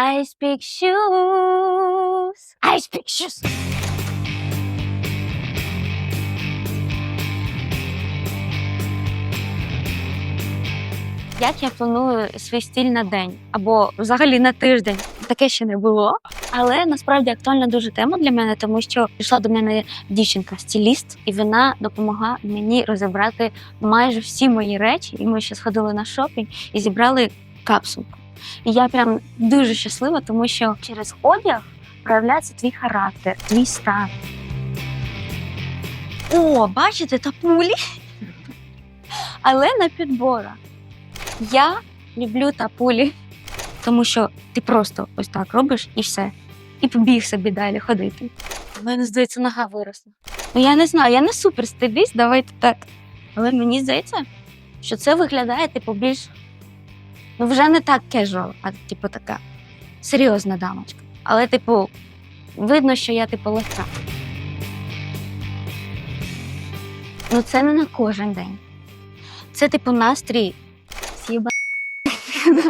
I speak shoes. I speak shoes. Як я планую свій стиль на день або взагалі на тиждень? Таке ще не було. Але насправді актуальна дуже тема для мене, тому що прийшла до мене дівчинка-стиліст, і вона допомагає мені розібрати майже всі мої речі. І ми ще сходили на шопінг і зібрали капсулку. І я прям дуже щаслива, тому що через одяг проявляється твій характер, твій стан. О, бачите, та пулі. Але на підборах. Я люблю тапулі, тому що ти просто ось так робиш і все. І побіг собі далі ходити. У мене, здається, нога виросла. Ну я не знаю, я не супер стиліст, давайте так. Але мені здається, що це виглядає, типу, більш. Ну, вже не так кежуал, а типу така серйозна дамочка. Але, типу, видно, що я типу легка. Ну, це не на кожен день. Це, типу, настрій Сіба.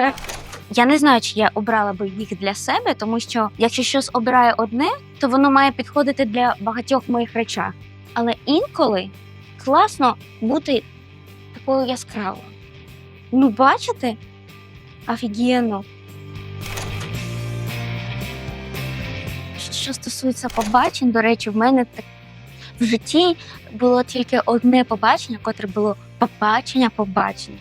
Я не знаю, чи я обрала би їх для себе, тому що якщо щось обираю одне, то воно має підходити для багатьох моїх речах. Але інколи класно бути такою яскравою. Ну, бачите? Офігенно. Що стосується побачень, до речі, в мене так в житті було тільки одне побачення, котре було побачення, побачення.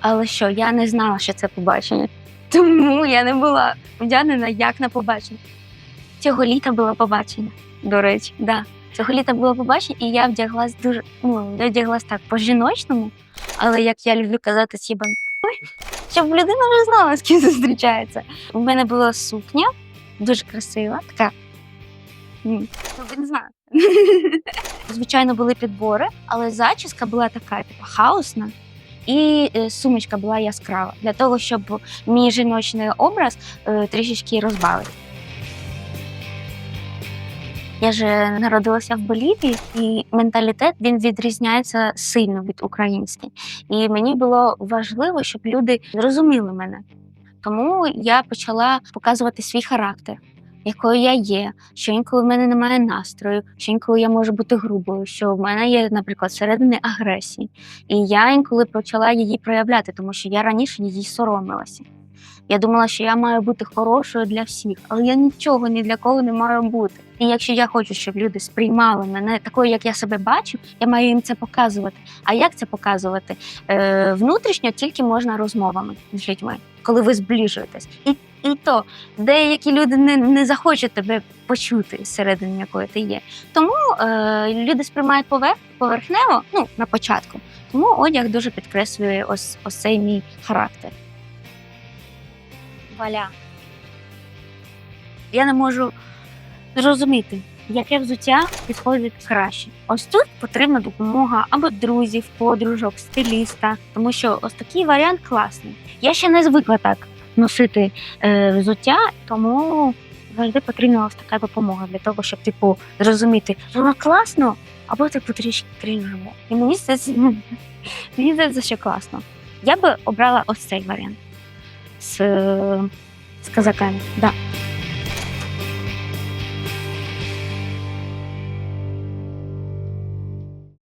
Але що, я не знала, що це побачення. Тому я не була вдягнена як на побачення. Цього літа було побачення, до речі, да. Цього літа було побачення, і я вдяглась дуже, ну, я вдяглась так по-жіночному, але як я люблю казати сіба, щоб людина вже знала, з ким зустрічається. У мене була сукня, дуже красива, така. не знаю. Звичайно, були підбори, але зачіска була така, типу, хаосна. І е, сумочка була яскрава для того, щоб мій жіночний образ е, трішечки розбавити. Я ж е, народилася в Болівії, і менталітет він відрізняється сильно від українського. І мені було важливо, щоб люди зрозуміли мене. Тому я почала показувати свій характер, якою я є, що інколи в мене немає настрою, що інколи я можу бути грубою, що в мене є, наприклад, середини агресії. І я інколи почала її проявляти, тому що я раніше її соромилася. Я думала, що я маю бути хорошою для всіх, але я нічого ні для кого не маю бути. І якщо я хочу, щоб люди сприймали мене такою, як я себе бачу, я маю їм це показувати. А як це показувати? Е, внутрішньо тільки можна розмовами з людьми, коли ви зближуєтесь. І, і то деякі люди не, не захочуть тебе почути зсередини, якої ти є. Тому е, люди сприймають поверх, поверхнево, ну на початку. Тому одяг дуже підкреслює ось, ось цей мій характер. Валя. Я не можу зрозуміти, яке взуття підходить краще. Ось тут потрібна допомога або друзів, подружок, стиліста, тому що ось такий варіант класний. Я ще не звикла так носити е, взуття, тому завжди потрібна ось така допомога для того, щоб типу зрозуміти, воно класно, або типу трішки крінжово. І мені здається, мені здається, що класно. Я би обрала ось цей варіант з, с казаками. Да.